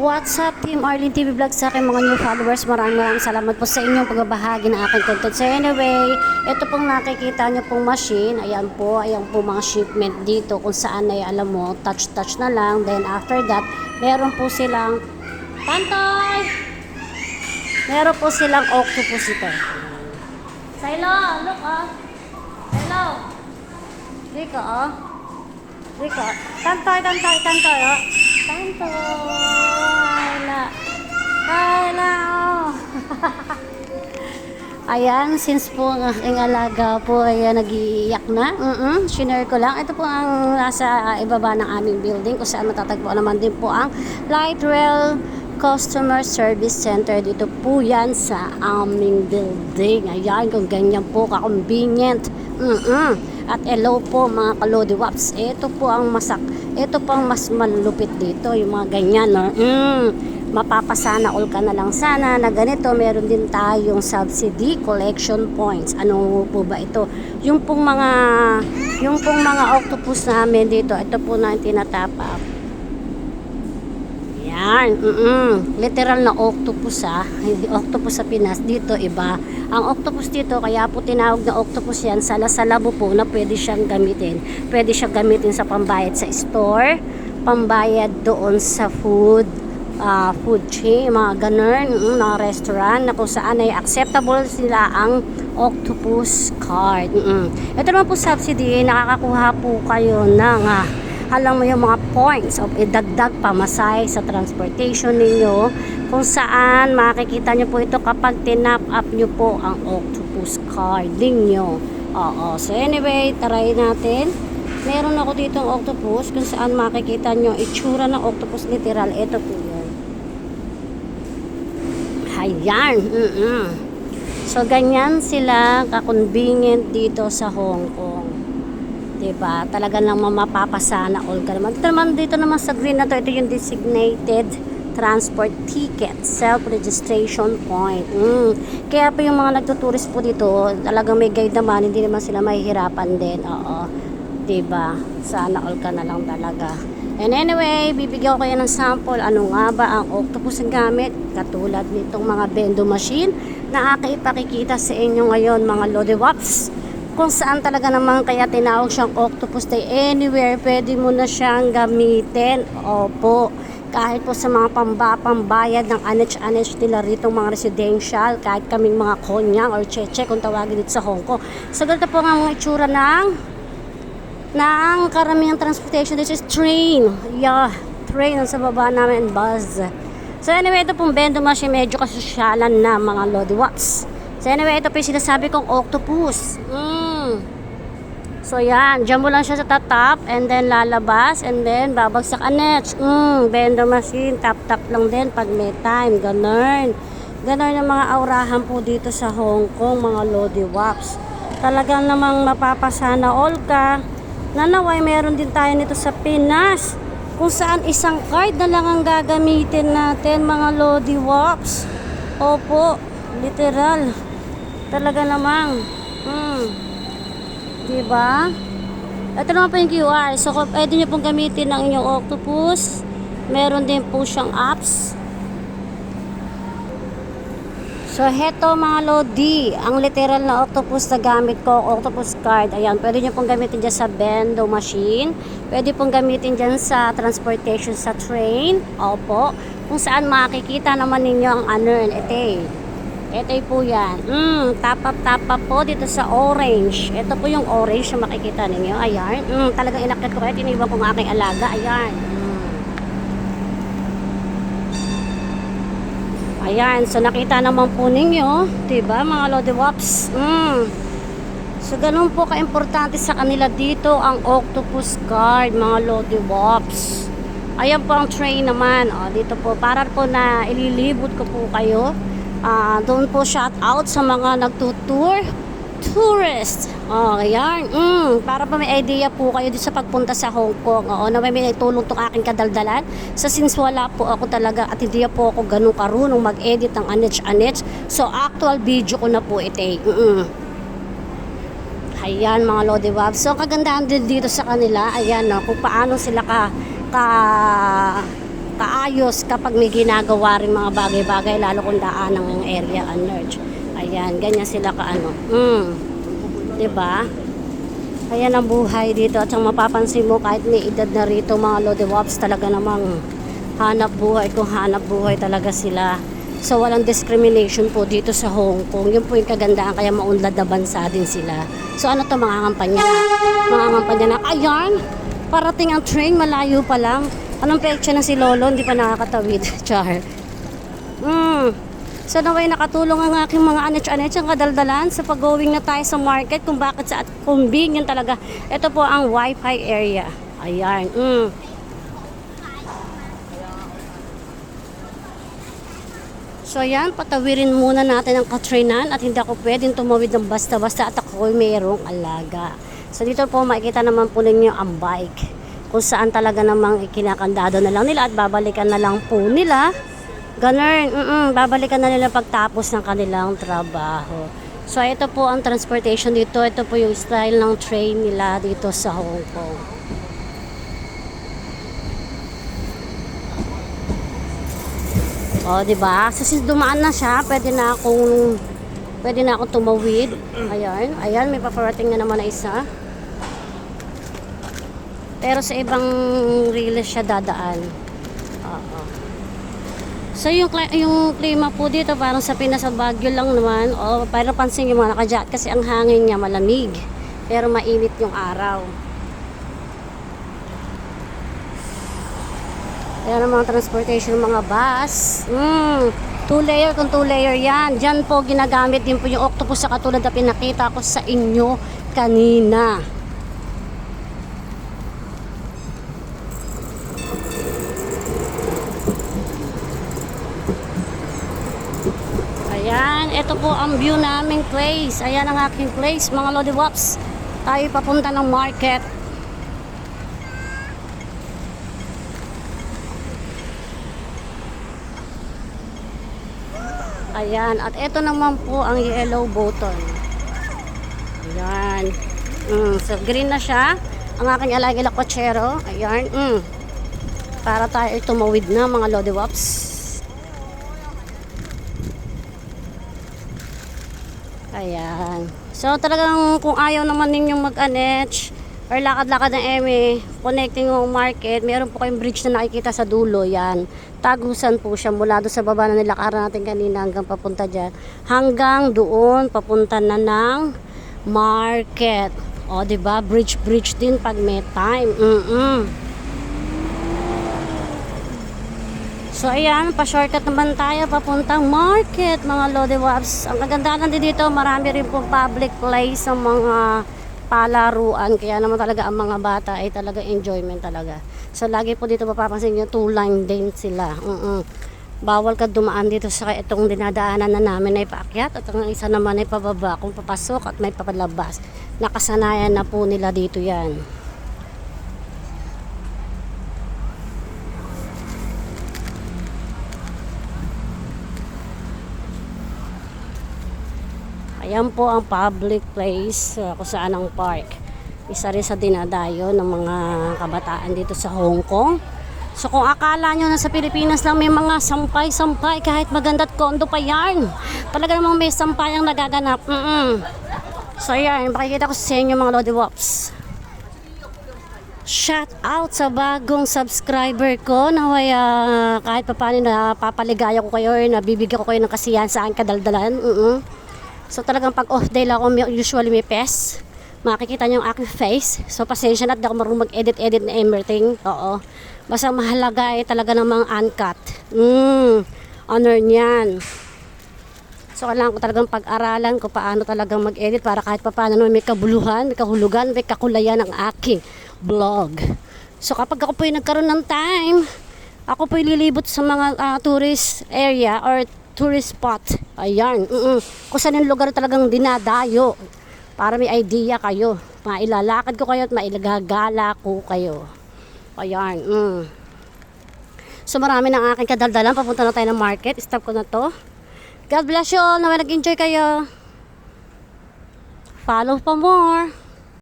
What's up, Team Arlene TV Vlog sa aking mga new followers. Maraming maraming salamat po sa inyong pagbabahagi ng aking content. So anyway, ito pong nakikita nyo pong machine. Ayan po, ayan po mga shipment dito kung saan ay alam mo, touch-touch na lang. Then after that, meron po silang Pantay! Meron po silang octopus ito. Silo, look oh. Silo. Dito oh. Dito. Tantoy, tantoy, tantoy oh. Tantoy. La. Kayla oh. Ayan, since po ang aking alaga po ay nag-iiyak na, mm shinare ko lang. Ito po ang nasa ibaba ng aming building kung saan matatagpuan naman din po ang Light Rail Customer Service Center. Dito po yan sa aming building. Ayan, kung ganyan po ka-convenient. mm At hello po mga kalodi waps. Ito po ang masak. Ito po ang mas malupit dito. Yung mga ganyan. No? Mm, mapapasana all ka na lang sana na ganito. Meron din tayong subsidy collection points. Ano po ba ito? Yung pong mga yung pong mga octopus namin dito. Ito po na yung tinatap up. Yan, mm literal na octopus ah. Octopus sa Pinas, dito iba. Ang octopus dito, kaya po tinawag na octopus yan, sala-salabo po na pwede siyang gamitin. Pwede siyang gamitin sa pambayad sa store, pambayad doon sa food, ah, food chain, mga ganun, mm, mga restaurant na kung saan ay acceptable sila ang octopus card. Mm. Ito naman po subsidy, nakakakuha po kayo ng ah, alam mo yung mga points of idagdag pamasahe sa transportation ninyo kung saan makikita nyo po ito kapag tinap up nyo po ang octopus card ninyo oo so anyway try natin meron ako dito ang octopus kung saan makikita nyo itsura ng octopus literal ito po yun ayan mm -mm. so ganyan sila ka-convenient dito sa Hong Kong Diba? Talaga lang mapapasana all ka naman. Dito naman, dito naman sa green na to, ito yung designated transport ticket, self-registration point. Mm. Kaya po yung mga nagtuturist po dito, talagang may guide naman, hindi naman sila mahihirapan din. Oo. Diba? Sana all ka na lang talaga. And anyway, bibigyan ko kayo ng sample. Ano nga ba ang octopus ang gamit? Katulad nitong mga bendo machine na ipakikita sa inyo ngayon mga lodi wops kung saan talaga naman kaya tinawag siyang octopus day anywhere pwede mo na siyang gamitin opo kahit po sa mga pambapambayad ng anich-anich nila rito mga residential kahit kaming mga konyang or cheche kung tawagin dito sa Hong Kong so ganito po nga mga itsura ng ng karamihang transportation this is train yeah train ang sa baba namin bus so anyway ito pong bendo machine medyo kasosyalan na mga lodi watts So anyway, ito po yung sinasabi kong octopus. Mm. So yan, dyan mo lang siya sa tatap and then lalabas and then babagsak anets. Mm, vendor machine, tap-tap lang din pag may time. Ganun. Ganun yung mga aurahan po dito sa Hong Kong, mga Lodi Wops. Talagang namang mapapasana all ka. Nanaway, meron din tayo nito sa Pinas. Kung saan isang card na lang ang gagamitin natin, mga Lodi Wops. Opo, literal. Talaga namang. Hmm. Diba? Ito naman po yung QR. So, pwede nyo pong gamitin ng inyong octopus. Meron din po siyang apps. So, heto mga Lodi. Ang literal na octopus na gamit ko, octopus card. Ayan, pwede nyo pong gamitin dyan sa bendo machine. Pwede pong gamitin dyan sa transportation sa train. Opo. Kung saan makikita naman ninyo ang unearned. Ete. Ito po yan. Mm, tap up, tap up po dito sa orange. Ito po yung orange na makikita ninyo. Ayan. Mm, talagang inakyat ko. Ito iniwan ko ng aking alaga. Ayan. Mm. Ayan. So, nakita naman po ninyo. Diba, mga Lodi Wops? Mm. So, ganun po ka-importante sa kanila dito ang octopus card, mga Lodi Wops. Ayan po ang train naman. O, dito po. Para po na ililibot ko po kayo uh, doon po shout out sa mga nagtutour tourist oh ayan. Mm, para pa may idea po kayo dito sa pagpunta sa Hong Kong? Oo na may, may tulong tong aking kadaldalan. Sa since wala po ako talaga at hindi po ako ganun karunong mag-edit ng anich anich so actual video ko na po ito mm -mm. ayan mga Lodi Wab. So kagandahan din dito sa kanila ayan no, kung paano sila ka ka kaayos kapag may ginagawa rin mga bagay-bagay lalo kung daan ng area unearged. Ayan, ganyan sila kaano. Mm. 'Di ba? Ayan ang buhay dito at ang mapapansin mo kahit may edad na rito mga Lodi Wops talaga namang hanap buhay kung hanap buhay talaga sila. So walang discrimination po dito sa Hong Kong. Yun po yung kagandahan kaya maunlad na bansa din sila. So ano to mga kampanya? Mga kampanya na, ayan! Parating ang train, malayo pa lang. Anong pecha na si Lolo? Hindi pa nakakatawid. Char. So naway nakatulong ang aking mga anets-anets ang kadaldalan sa pag-going na tayo sa market kung bakit sa at convenient talaga. Ito po ang wifi area. Ayan. Mm. So ayan, patawirin muna natin ang katrinan at hindi ako pwedeng tumawid ng basta-basta at ako mayroong alaga. So dito po makikita naman po ninyo ang bike kung saan talaga namang ikinakandado na lang nila at babalikan na lang po nila. Ganun, mm babalikan na nila pagtapos ng kanilang trabaho. So ito po ang transportation dito. Ito po yung style ng train nila dito sa Hong Kong. O, di ba? So, since dumaan na siya, pwede na akong pwede na akong tumawid. Ayan, ayan, may paparating na naman na isa. Pero sa ibang relay siya dadaan. So yung, yung klima po dito parang sa Pinas sa Baguio lang naman. O parang pansin yung mga nakajack kasi ang hangin niya malamig. Pero mainit yung araw. Ayan ang mga transportation, mga bus. Mm, two layer kung two layer yan. Diyan po ginagamit din po yung octopus sa katulad na pinakita ko sa inyo kanina. Ayan, ito po ang view naming place. Ayan ang aking place, mga Lodi Wops. Tayo papunta ng market. Ayan, at ito naman po ang yellow button. Ayan. Mm, so green na siya. Ang aking alagi lakwachero. Ayan. Mm. Para tayo tumawid na mga Lodi Wops. Ayan. So talagang kung ayaw naman ninyong mag-anetch or lakad-lakad ng eme, connecting yung market, meron po kayong bridge na nakikita sa dulo, yan. Tagusan po siya mula doon sa baba na nilakaran natin kanina hanggang papunta dyan. Hanggang doon, papunta na ng market. O, ba Bridge, bridge din pag may time. Mm-mm. So ayan, pa-shortcut naman tayo papuntang market mga Lodi Waps. Ang kagandahan din dito, marami rin po public place sa mga palaruan. Kaya naman talaga ang mga bata ay talaga enjoyment talaga. So lagi po dito mapapansin nyo, two line din sila. Mm-mm. Bawal ka dumaan dito sa itong dinadaanan na namin ay paakyat at ang isa naman ay pababa kung papasok at may papalabas. Nakasanayan na po nila dito yan. Ayan po ang public place uh, kung saan ang park. Isa rin sa dinadayo ng mga kabataan dito sa Hong Kong. So kung akala nyo na sa Pilipinas lang may mga sampay-sampay kahit maganda't kondo pa yan. Talaga namang may sampay ang nagaganap. Mm-mm. So yan, makikita ko sa inyo mga Lodi Wops. Shout out sa bagong subscriber ko na uh, kahit pa paano na papaligaya ko kayo or nabibigyan ko kayo ng kasiyahan sa aking kadaldalan. Mm-mm. So talagang pag off day lang ako usually may pes. Makikita niyo ang aking face. So pasensya na, ako marunong mag-edit-edit na everything. Oo. Basta mahalaga ay talaga namang uncut. Mm, honor niyan. So kailangan ko talagang pag-aralan kung paano talagang mag-edit para kahit pa paano naman may kabuluhan, may kahulugan, may kakulayan ng aking vlog. So kapag ako po yung nagkaroon ng time, ako po lilibot sa mga ah, tourist area or tourist spot. Ayan. Mm-mm. Kung saan yung lugar talagang dinadayo. Para may idea kayo. Mailalakad ko kayo at mailagagala ko kayo. Ayan. Mm. So marami ng aking kadaldalan. Papunta na tayo ng market. Stop ko na to. God bless you all. Naman nag-enjoy kayo. Follow pa more.